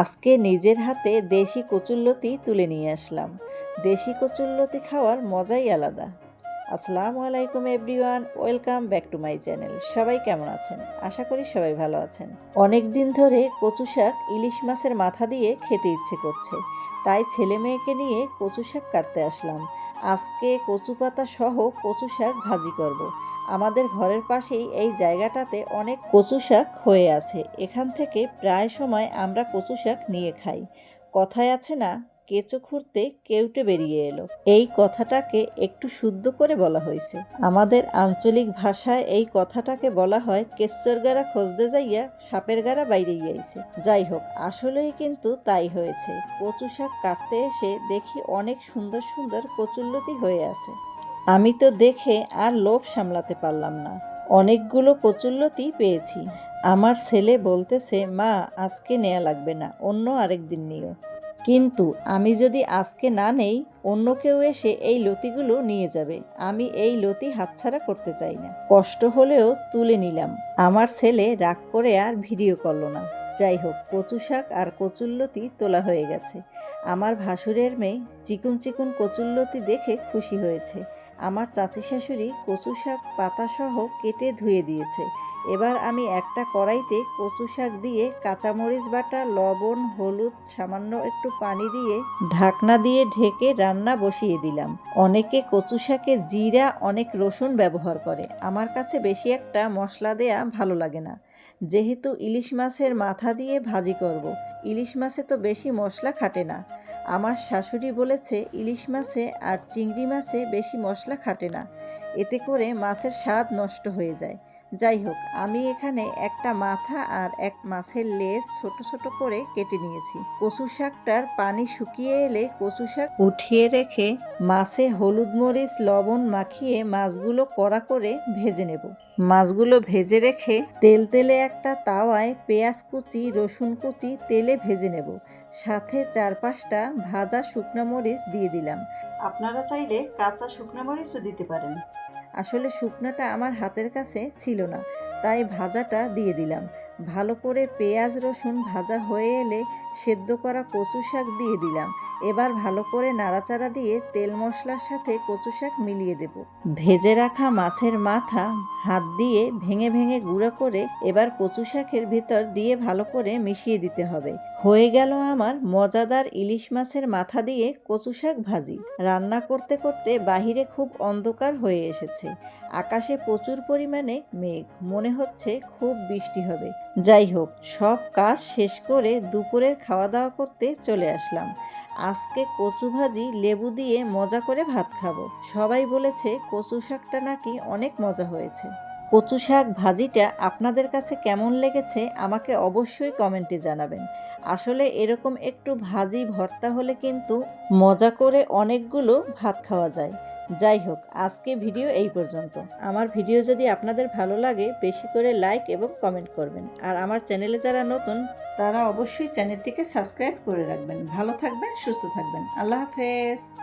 আজকে নিজের হাতে দেশি কচুল্লতি তুলে নিয়ে আসলাম। দেশি কচুল্লতি খাওয়ার মজাই আলাদা। আসসালামু আলাইকুম everyone, welcome back to my channel. সবাই কেমন আছেন? আশা করি সবাই ভালো আছেন। অনেক দিন ধরে কচু শাক ইলিশ মাছের মাথা দিয়ে খেতে ইচ্ছে করছে। তাই ছেলে মেয়েকে নিয়ে কচু শাক কাটতে আসলাম। আজকে কচু পাতা সহ কচু শাক ভাজি করব। আমাদের ঘরের পাশেই এই জায়গাটাতে অনেক কচু শাক হয়ে আছে। এখান থেকে প্রায় সময় আমরা কচু শাক নিয়ে খাই। কথায় আছে না, কেঁচো খুঁড়তে কেউটে বেরিয়ে এলো। এই কথাটাকে একটু শুদ্ধ করে বলা হয়েছে। আমাদের আঞ্চলিক ভাষায় এই কথাটাকে বলা হয় কেশ্বর গাড়া খোঁজতে যাইয়া সাপের গাড়া বাইরে আইছে যাই হোক, আসলেই কিন্তু তাই হয়েছে। কচু শাক কাটতে এসে দেখি অনেক সুন্দর সুন্দর কচুল্লতি হয়ে আছে। আমি তো দেখে আর লোভ সামলাতে পারলাম না। অনেকগুলো কচুল্লতি পেয়েছি। আমার ছেলে বলতেছে, মা, আজকে নেওয়া লাগবে না, অন্য আরেক দিন নিও। কিন্তু আমি যদি আজকে না নেই, অন্য কেউ এসে এই লতিগুলো নিয়ে যাবে। আমি এই লতি হাতছাড়া করতে চাই না। কষ্ট হলেও তুলে নিলাম। আমার ছেলে রাগ করে আর ভিডিও করল না। যাই হোক, কচু শাক আর কচুল্লতি তোলা হয়ে গেছে। আমার ভাসুরের মেয়ে চিকুন চিকুন কচুল্লতি দেখে খুশি হয়েছে। আমার চাচি শাশুড়ি কচু শাক পাতাসহ কেটে ধুয়ে দিয়েছে। এবার আমি একটা কড়াইতে কচু শাক দিয়ে কাঁচামরিচ বাটা, লবণ, হলুদ, সামান্য একটু পানি দিয়ে ঢাকনা দিয়ে ঢেকে রান্না বসিয়ে দিলাম। অনেকে কচু শাকে জিরা, অনেক রসুন ব্যবহার করে। আমার কাছে বেশি একটা মশলা দেয়া ভালো লাগে না। যেহেতু ইলিশ মাছের মাথা দিয়ে ভাজি করব। ইলিশ মাছে তো বেশি মশলা খাটে না। আমার শাশুড়ি বলেছে, ইলিশ মাছে আর চিংড়ি মাছে বেশি মশলা খাটে না। এতে করে মাছের স্বাদ নষ্ট হয়ে যায়। যাই হোক, আমি এখানে একটা মাথা আর এক মাছের লেজ ছোট ছোট করে কেটে নিয়েছি। কচু শাকটার পানি শুকিয়ে এলে কচু শাক উঠিয়ে রেখে মাছে হলুদ মরিচ, লবণ মাখিয়ে মাছগুলো কড়া করে ভেজে নেব। মাছগুলো ভেজে রেখে তেল তেলে একটা তাওয়ায় পেঁয়াজ কুচি, রসুন কুচি তেলে ভেজে নেব। সাথে চার পাঁচটা ভাজা শুকনো মরিচ দিয়ে দিলাম। আপনারা চাইলে কাঁচা শুকনো মরিচও দিতে পারেন। আসলে শুকনাটা আমার হাতের কাছে ছিল না, তাই ভাজাটা দিয়ে দিলাম। ভালো করে পেঁয়াজ রসুন ভাজা হয়ে এলে সেদ্ধ করা কচু শাক দিয়ে দিলাম। এবার ভালো করে নাড়াচাড়া দিয়ে তেল মশলার সাথে কচু শাক মিলিয়ে দেব। ভেজে রাখা মাছের মাথা হাত দিয়ে ভেঙে ভেঙে গুঁড়ো করে এবার কচু শাকের ভিতর দিয়ে ভালো করে মিশিয়ে দিতে হবে। হয়ে গেল আমার মজাদার ইলিশ মাছের মাথা দিয়ে কচু শাক ভাজি। রান্না করতে করতে বাহিরে খুব অন্ধকার হয়ে এসেছে। আকাশে প্রচুর পরিমাণে মেঘ। মনে হচ্ছে খুব বৃষ্টি হবে। যাই হোক, সব কাজ শেষ করে দুপুরের খাওয়া দাওয়া করতে চলে আসলাম। আজকে কচু ভাজি লেবু দিয়ে মজা করে ভাত খাব। সবাই বলেছে কচু শাকটা নাকি অনেক মজা হয়েছে। কচু শাক ভাজিটা আপনাদের কাছে কেমন লেগেছে আমাকে অবশ্যই কমেন্টে জানাবেন। আসলে এরকম একটু ভাজি ভর্তা হলে কিন্তু মজা করে অনেকগুলো ভাত খাওয়া যায়। যাই হোক, আজকে ভিডিও এই পর্যন্ত। আমার ভিডিও যদি আপনাদের ভালো লাগে, বেশি করে লাইক এবং কমেন্ট করবেন। আর আমার চ্যানেলে যারা নতুন, তারা অবশ্যই চ্যানেলটিকে সাবস্ক্রাইব করে রাখবেন। ভালো থাকবেন, সুস্থ থাকবেন। আল্লাহ হাফেজ।